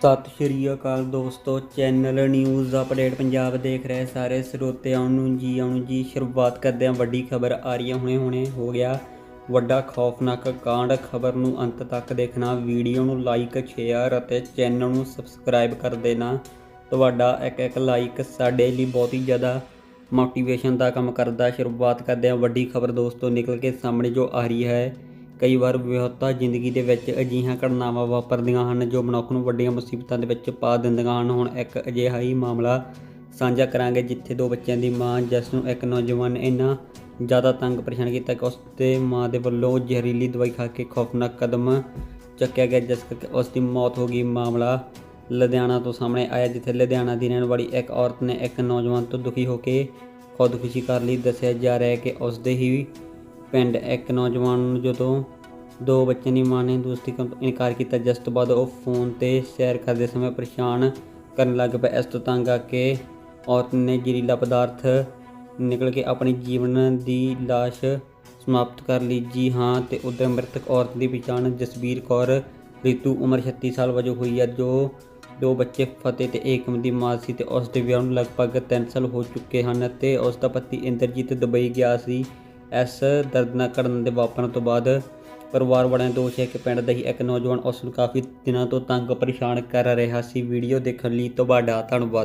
ਸਤਿ ਸ਼੍ਰੀ ਅਕਾਲ ਦੋਸਤੋ, channel news update Punjab ਦੇਖ ਰਹੇ ਸਾਰੇ ਸਰੋਤਿਆਂ ਨੂੰ ਜੀ, ਆਉਣ ਜੀ। ਸ਼ੁਰੂਆਤ ਕਰਦੇ ਹਾਂ, ਵੱਡੀ ਖਬਰ ਆ ਰਹੀ ਹੈ ਹੁਣੇ ਹੁਣੇ ਹੋ ਗਿਆ। ਵੱਡਾ ਖੌਫਨਾਕ ਕਾਂਡ, ਖਬਰ ਨੂੰ ਅੰਤ ਤੱਕ ਦੇਖਣਾ, ਵੀਡੀਓ ਨੂੰ ਲਾਈਕ ਸ਼ੇਅਰ ਅਤੇ ਚੈਨਲ ਨੂੰ ਸਬਸਕ੍ਰਾਈਬ ਕਰ ਦੇਣਾ। ਤੁਹਾਡਾ ਇੱਕ ਇੱਕ ਲਾਈਕ ਸਾਡੇ ਲਈ ਬਹੁਤ ਹੀ ਜ਼ਿਆਦਾ ਮੋਟੀਵੇਸ਼ਨ ਦਾ ਕੰਮ ਕਰਦਾ। ਸ਼ੁਰੂਆਤ ਕਰਦੇ ਹਾਂ, ਵੱਡੀ ਖਬਰ ਦੋਸਤੋ, ਨਿਕਲ ਕੇ ਸਾਹਮਣੇ ਜੋ ਆ ਰਹੀ ਹੈ। ਕਈ ਵਾਰ ਵਿਆਹੁਤਾ ਜ਼ਿੰਦਗੀ ਦੇ ਵਿੱਚ ਅਜਿਹੀਆਂ ਘਟਨਾਵਾਂ ਵਾਪਰਦੀਆਂ ਹਨ ਜੋ ਮਨੁੱਖ ਨੂੰ ਵੱਡੀਆਂ ਮੁਸੀਬਤਾਂ ਦੇ ਵਿੱਚ ਪਾ ਦਿੰਦੀਆਂ ਹਨ। ਹੁਣ ਇੱਕ ਅਜਿਹਾ ਹੀ ਮਾਮਲਾ ਸਾਂਝਾ ਕਰਾਂਗੇ ਜਿੱਥੇ ਦੋ ਬੱਚਿਆਂ ਦੀ ਮਾਂ ਜਿਸ ਨੂੰ ਇੱਕ ਨੌਜਵਾਨ ਨੇ ਇੰਨਾ ਜ਼ਿਆਦਾ ਤੰਗ ਪਰੇਸ਼ਾਨ ਕੀਤਾ ਕਿ ਉਸ ਦੇ ਮਾਂ ਦੇ ਵੱਲੋਂ ਜ਼ਹਿਰੀਲੀ ਦਵਾਈ ਖਾ ਕੇ ਖੌਫਨਾਕ ਕਦਮ ਚੱਕਿਆ ਗਿਆ, ਜਿਸ ਕਰਕੇ ਉਸ ਦੀ ਮੌਤ ਹੋ ਗਈ। ਮਾਮਲਾ ਲੁਧਿਆਣਾ ਤੋਂ ਸਾਹਮਣੇ ਆਇਆ, ਜਿੱਥੇ ਲੁਧਿਆਣਾ ਦੀ ਰਹਿਣ ਵਾਲੀ ਇੱਕ ਔਰਤ ਨੇ ਇੱਕ ਨੌਜਵਾਨ ਤੋਂ ਦੁਖੀ ਹੋ ਕੇ ਖੁਦਕੁਸ਼ੀ ਕਰ ਲਈ। ਦੱਸਿਆ ਜਾ ਰਿਹਾ ਹੈ ਕਿ ਉਸ ਦੇ ਹੀ ਪਿੰਡ ਇੱਕ ਨੌਜਵਾਨ ਨੂੰ ਜਦੋਂ ਦੋ ਬੱਚਿਆਂ ਦੀ ਮਾਂ ਨੇ ਦੋਸਤੀ ਕਰਨ ਤੋਂ ਇਨਕਾਰ ਕੀਤਾ, ਜਿਸ ਤੋਂ ਬਾਅਦ ਉਹ ਫੋਨ ਤੇ ਸੈਰ ਕਰਦੇ ਸਮੇਂ ਪਰੇਸ਼ਾਨ ਕਰਨ ਲੱਗ ਪਿਆ। ਇਸ ਤੋਂ ਤੰਗ ਆ ਕੇ ਔਰਤ ਨੇ ਜ਼ਹਿਰੀਲਾ ਪਦਾਰਥ ਨਿਕਲ ਕੇ ਆਪਣੀ ਜੀਵਨ ਦੀ ਲਾਸ਼ ਸਮਾਪਤ ਕਰ ਲਈ। ਜੀ ਹਾਂ, ਤੇ ਉਧਰ ਮ੍ਰਿਤਕ ਔਰਤ ਦੀ ਪਛਾਣ ਜਸਬੀਰ ਕੌਰ ਰਿਤੂ, ਉਮਰ 36 ਸਾਲ ਵਜੋਂ ਹੋਈ ਹੈ ਜੋ ਦੋ ਬੱਚੇ ਫਤਿਹ ਤੇ ਏਕਮ ਦੀ ਮਾਂ ਸੀ ਤੇ ਉਸ ਦੇ ਵਿਆਹ ਨੂੰ ਲਗਭਗ 3 ਸਾਲ ਹੋ ਚੁੱਕੇ ਹਨ ਤੇ ਉਸ ਦਾ ਪਤੀ ਇੰਦਰਜੀਤ ਦੁਬਈ ਗਿਆ ਸੀ। ਇਸ ਦਰਦਨਾਕ ਘਟਨਾ ਦੇ ਵਾਪਰਨ ਤੋਂ ਬਾਅਦ ਪਰਿਵਾਰ ਵਾਲਿਆਂ ਦਾ ਦੋਸ਼ ਹੈ ਕਿ ਪਿੰਡ ਦਾ ਹੀ ਇੱਕ ਨੌਜਵਾਨ ਉਸ ਨੂੰ ਕਾਫੀ ਦਿਨਾਂ ਤੋਂ ਤੰਗ ਪਰੇਸ਼ਾਨ ਕਰ ਰਿਹਾ ਸੀ। ਵੀਡੀਓ ਦੇਖਣ ਲਈ ਤੁਹਾਡਾ ਧੰਨਵਾਦ।